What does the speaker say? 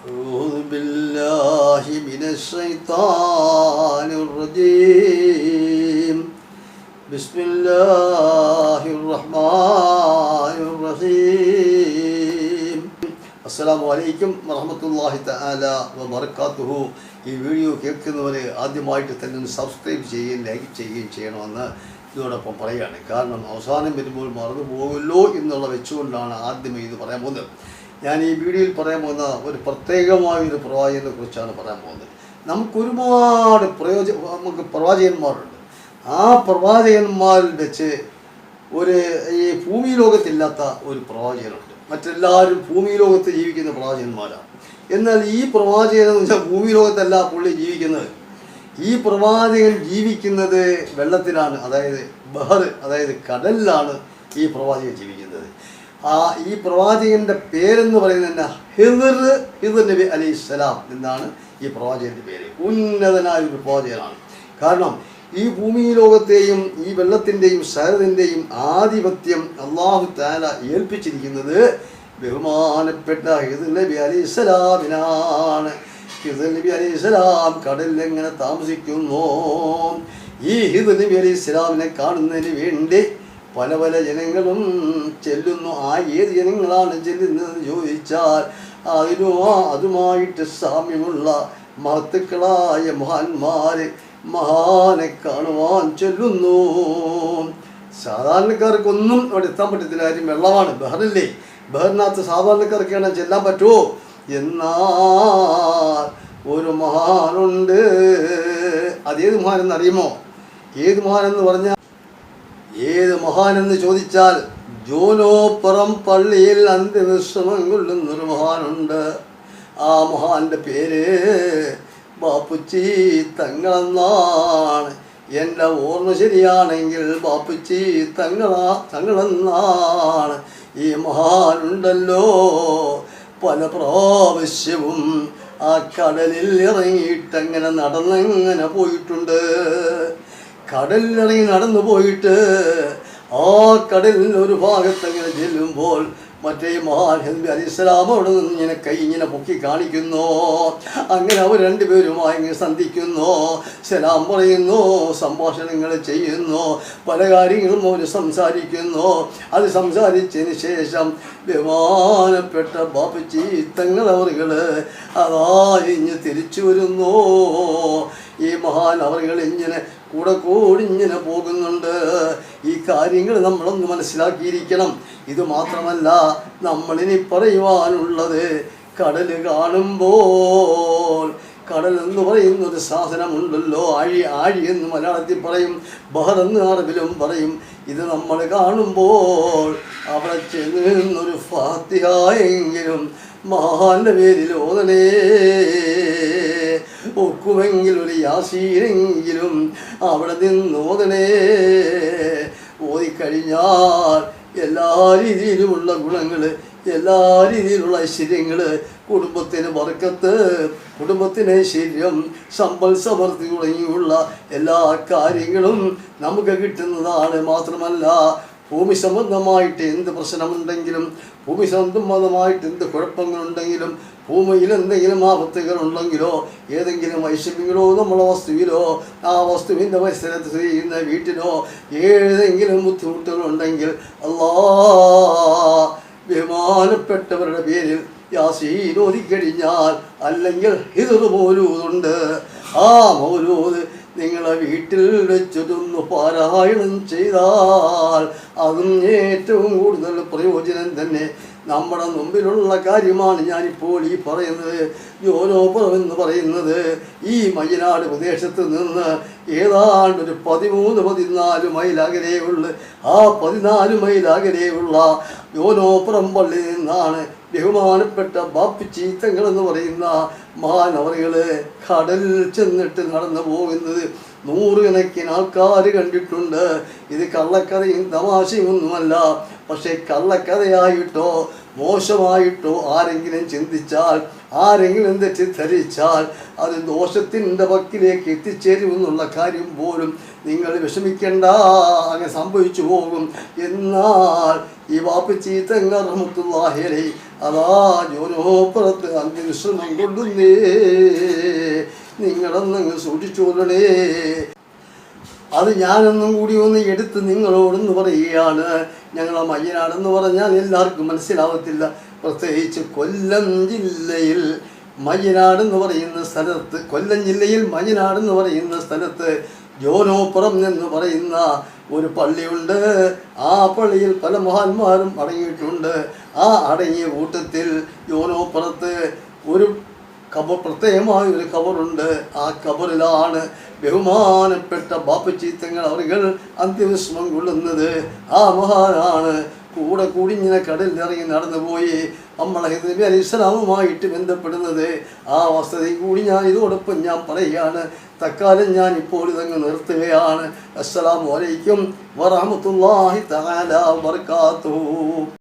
أعوذ بالله من الشيطان الرجيم بسم الله الرحمن الرحيم അസ്സലാമു അലൈക്കും വറഹമത്തല്ലാഹി തആല വബറകാതുഹു ഈ വീഡിയോ കേൾക്കുന്നവർ ആദ്യമായിട്ട് തന്നെ ഒന്ന് സബ്സ്ക്രൈബ് ചെയ്യുകയും ലൈക്ക് ചെയ്യുകയും ചെയ്യണമെന്ന് ഇതോടൊപ്പം പറയുകയാണ് കാരണം അവസാനം വരുമ്പോൾ മറന്നു പോകുമല്ലോ എന്നുള്ള വെച്ചുകൊണ്ടാണ് ആദ്യമേ ഇത് പറയാൻ പോകുന്നത് ഞാൻ ഈ വീഡിയോയിൽ പറയാൻ പോകുന്ന ഒരു പ്രത്യേകമായ ഒരു പ്രവാചകനെ കുറിച്ചാണ് പറയാൻ പോകുന്നത്. നമുക്ക് ഒരുപാട് പ്രയോജ നമുക്ക് പ്രവാചകന്മാരുണ്ട്. ആ പ്രവാചകന്മാരിൽ വെച്ച് ഒരു ഈ ഭൂമി ലോകത്തില്ലാത്ത ഒരു പ്രവാചകനുണ്ട്. മറ്റെല്ലാവരും ഭൂമി ലോകത്ത് ജീവിക്കുന്ന പ്രവാചകന്മാരാണ്. എന്നാൽ ഈ പ്രവാചകൻ എന്ന് വെച്ചാൽ ഭൂമി ലോകത്തല്ല പുള്ളി ജീവിക്കുന്നത്. ഈ പ്രവാചകൻ ജീവിക്കുന്നത് വെള്ളത്തിലാണ് അതായത് ബഹർ അതായത് കടലിലാണ് ഈ പ്രവാചകൻ ജീവിക്കുന്നത്. ആ ഈ പ്രവാചകന്റെ പേരെന്ന് പറയുന്നത് ഹിദർ ഹിദർ നബി അലി ഇസ്ലാം എന്നാണ് ഈ പ്രവാചകന്റെ പേര്. ഉന്നതനായ ഒരു പ്രവാചകനാണ്. കാരണം ഈ ഭൂമി ലോകത്തെയും ഈ വെള്ളത്തിന്റെയും ശരതിന്റെയും ആധിപത്യം അള്ളാഹു താല ഏൽപ്പിച്ചിരിക്കുന്നത് ബഹുമാനപ്പെട്ട ഹിദർ നബി അലി ഇസ്ലാമിനാണ് ഹിദർ നബി അലി ഇസ്ലാം കടലിൽ എങ്ങനെ താമസിക്കുന്നു? ഈ ഹിദർ നബി അലി ഇസ്ലാമിനെ കാണുന്നതിന് വേണ്ടി പല പല ജനങ്ങളും ചെല്ലുന്നു. ആ ഏത് ജനങ്ങളാണ് ചെല്ലുന്നതെന്ന് ചോദിച്ചാൽ അതിനോ അതുമായിട്ട് സാമ്യമുള്ള മഹത്തുക്കളായ മഹാന്മാരെ മഹാനെ കാണുവാൻ ചെല്ലുന്നു. സാധാരണക്കാർക്കൊന്നും അവിടെ എത്താൻ പറ്റത്തില്ല. കാര്യം വെള്ളമാണ്. ബഹറില്ലേ? ബഹറിനകത്ത് സാധാരണക്കാർക്കാണ് ചെല്ലാൻ പറ്റുമോ എന്നാൽ ഒരു മഹാനുണ്ട്. അതേത് മഹാനെന്ന് അറിയുമോ? ഏത് മഹാനെന്ന് പറഞ്ഞാൽ ഏത് മഹാനെന്ന് ചോദിച്ചാൽ ജോലോപ്പുറം പള്ളിയിൽ അന്ത്യവിശ്രമം കൊള്ളുന്നൊരു മഹാനുണ്ട്. ആ മഹാന്റെ പേര് ബാപ്പുച്ചി തങ്ങളെന്നാണ്. എന്റെ ഓർമ്മ ശരിയാണെങ്കിൽ ബാപ്പുച്ചി തങ്ങളാ തങ്ങളെന്നാണ്. ഈ മഹാനുണ്ടല്ലോ. പല പ്രാവശ്യവും ആ കടലിൽ ഇറങ്ങിയിട്ടങ്ങനെ നടന്നങ്ങനെ പോയിട്ടുണ്ട്. കടലിലിറങ്ങി നടന്നു പോയിട്ട് ആ കടലിൽ ഒരു ഭാഗത്ത് അങ്ങനെ ചെല്ലുമ്പോൾ മറ്റേ മഹാൻ ഹെൽബി അലിസ്ലാം അവിടെ നിന്ന് ഇങ്ങനെ കൈ ഇങ്ങനെ പൊക്കി കാണിക്കുന്നു. അങ്ങനെ അവർ രണ്ടുപേരുമായി ഇങ്ങനെ സന്ധിക്കുന്നു. സലാം പറയുന്നു സംഭാഷണങ്ങൾ ചെയ്യുന്നു പല കാര്യങ്ങളും അവർ സംസാരിക്കുന്നു. അത് സംസാരിച്ചതിന് ശേഷം ബഹുമാനപ്പെട്ട ബാപ്പച്ചി തങ്ങളവറുകൾ അതാ ഇഞ്ഞ് തിരിച്ചു വരുന്നു. ഈ മഹാൻ അവറുകൾ ഇങ്ങനെ കൂടെ കൂടി ഇങ്ങനെ പോകുന്നുണ്ട്. ഈ കാര്യങ്ങൾ നമ്മളൊന്ന് മനസ്സിലാക്കിയിരിക്കണം. ഇത് മാത്രമല്ല നമ്മളിനി പറയുവാനുള്ളത് കടൽ കാണുമ്പോൾ കടൽ എന്ന് പറയുന്ന ഒരു സാധനമുണ്ടല്ലോ ആഴി ആഴി എന്ന് മലയാളത്തിൽ പറയും ബഹർ എന്ന് അറബിലും പറയും. ഇത് നമ്മൾ കാണുമ്പോൾ അവിടെ ചെന്ന് നിന്നൊരു ഫാത്തിഹായെങ്കിലും മഹാന്റെ പേരിൽ ഓതനേ ഒക്കുമെങ്കിൽ ഒരു യാസീനെങ്കിലും അവിടെ നിന്നോതണേ ഓതിക്കഴിഞ്ഞാൽ എല്ലാ രീതിയിലുമുള്ള ഗുണങ്ങൾ എല്ലാ രീതിയിലുള്ള ഐശ്വര്യങ്ങൾ കുടുംബത്തിന് വറക്കത്ത് കുടുംബത്തിന് ഐശ്വര്യം സമ്പൽ സമൃദ്ധി തുടങ്ങിയുള്ള എല്ലാ കാര്യങ്ങളും നമുക്ക് കിട്ടുന്നതാണ്. മാത്രമല്ല ഭൂമി സംബന്ധമായിട്ട് എന്ത് പ്രശ്നമുണ്ടെങ്കിലും ഭൂമി സംബന്ധമായിട്ട് എന്ത് കുഴപ്പങ്ങളുണ്ടെങ്കിലും ഭൂമിയിൽ എന്തെങ്കിലും ആപത്തുകൾ ഉണ്ടെങ്കിലോ ഏതെങ്കിലും ഐശ്വര്യങ്ങളോ നമ്മളെ വസ്തുവിലോ ആ വസ്തുവിന്റെ പരിസരത്ത് ചെയ്യുന്ന വീട്ടിലോ ഏതെങ്കിലും ബുദ്ധിമുട്ടുകളുണ്ടെങ്കിൽ അല്ലാ ബഹുമാനപ്പെട്ടവരുടെ പേരിൽ യാസീൻ അല്ലെങ്കിൽ ഇതൊരു മൗലൂതുണ്ട് ആ മൗലൂദ് നിങ്ങളെ വീട്ടിൽ വെച്ചിട്ടൊന്ന് പാരായണം ചെയ്താൽ അതും ഏറ്റവും കൂടുതൽ പ്രയോജനം തന്നെ. നമ്മുടെ മുമ്പിലുള്ള കാര്യമാണ് ഞാനിപ്പോൾ ഈ പറയുന്നത്. യോനോപുരം എന്ന് പറയുന്നത് ഈ മയിലാട് പ്രദേശത്ത് നിന്ന് ഏതാണ്ട് ഒരു പതിമൂന്ന് പതിനാല് മൈലകലെയുള്ള ആ പതിനാല് മൈലകലെയുള്ള ജോലോപുറം പള്ളിയിൽ നിന്നാണ് ബഹുമാനപ്പെട്ട ബാപ്പുച്ചി എന്ന് പറയുന്ന മാനവറികൾ കടലിൽ ചെന്നിട്ട് നടന്നു പോകുന്നത്. നൂറുകണക്കിന് ആൾക്കാർ കണ്ടിട്ടുണ്ട്. ഇത് കള്ളക്കഥയും തമാശയും ഒന്നുമല്ല പക്ഷേ കള്ളക്കഥയായിട്ടോ മോശമായിട്ടോ ആരെങ്കിലും ചിന്തിച്ചാൽ ആരെങ്കിലും തെറ്റിദ്ധരിച്ചാൽ അത് ദോഷത്തിന്റെ വക്കിലേക്ക് എത്തിച്ചേരുമെന്നുള്ള കാര്യം പോലും നിങ്ങൾ വിഷമിക്കേണ്ട അങ്ങനെ സംഭവിച്ചു പോകും. എന്നാൽ ഈ വാപ്പച്ചി തെങ്ങ റഹ്മത്തുള്ളാഹിലെ അതാ ജോനോപ്പുറത്ത് അന്ത്യവിശ്രമം കൊള്ളുന്നേ. നിങ്ങളൊന്നങ്ങ് സൂക്ഷിച്ചോളണേ അത് ഞാനൊന്നും കൂടി ഒന്ന് എടുത്ത് നിങ്ങളോടൊന്ന് പറയുകയാണ് ഞങ്ങളെ മയ്യനാടെന്ന് പറഞ്ഞാൽ എല്ലാവർക്കും മനസ്സിലാവത്തില്ല. പ്രത്യേകിച്ച് കൊല്ലം ജില്ലയിൽ മയ്യനാട് എന്ന് പറയുന്ന സ്ഥലത്ത് കൊല്ലം ജില്ലയിൽ മയ്യനാട് എന്ന് പറയുന്ന സ്ഥലത്ത് ജോനോപ്പുറം എന്ന് പറയുന്ന ഒരു പള്ളിയുണ്ട്. ആ പള്ളിയിൽ പല മഹാന്മാരും അടങ്ങിയിട്ടുണ്ട്. ആ അടങ്ങിയ കൂട്ടത്തിൽ ജോനോപ്പുറത്ത് ഒരു കബർ പ്രത്യേകമായ ഒരു കബറുണ്ട്. ആ ഖബറിലാണ് ബഹുമാനപ്പെട്ട ബാപ്പച്ചീത്തങ്ങൾ അവർ അന്ത്യവിശ്രമം കൊള്ളുന്നത്. ആ മഹാനാണ്. കൂടെ കൂടി കടലിൽ കടലിലിറങ്ങി നടന്നുപോയി നമ്മളെ നബി അലി ഇസ്ലാമുമായിട്ട് ബന്ധപ്പെടുന്നത്. ആ വസ്തുതയിൽ കൂടി ഞാൻ ഇതോടൊപ്പം ഞാൻ പറയുകയാണ്. തക്കാലം ഞാൻ ഇപ്പോൾ ഇതങ്ങ് നിർത്തുകയാണ്. അസ്സലാമു അലൈക്കും വറഹമത്തുള്ളാഹി തആല വർക്കാത്തു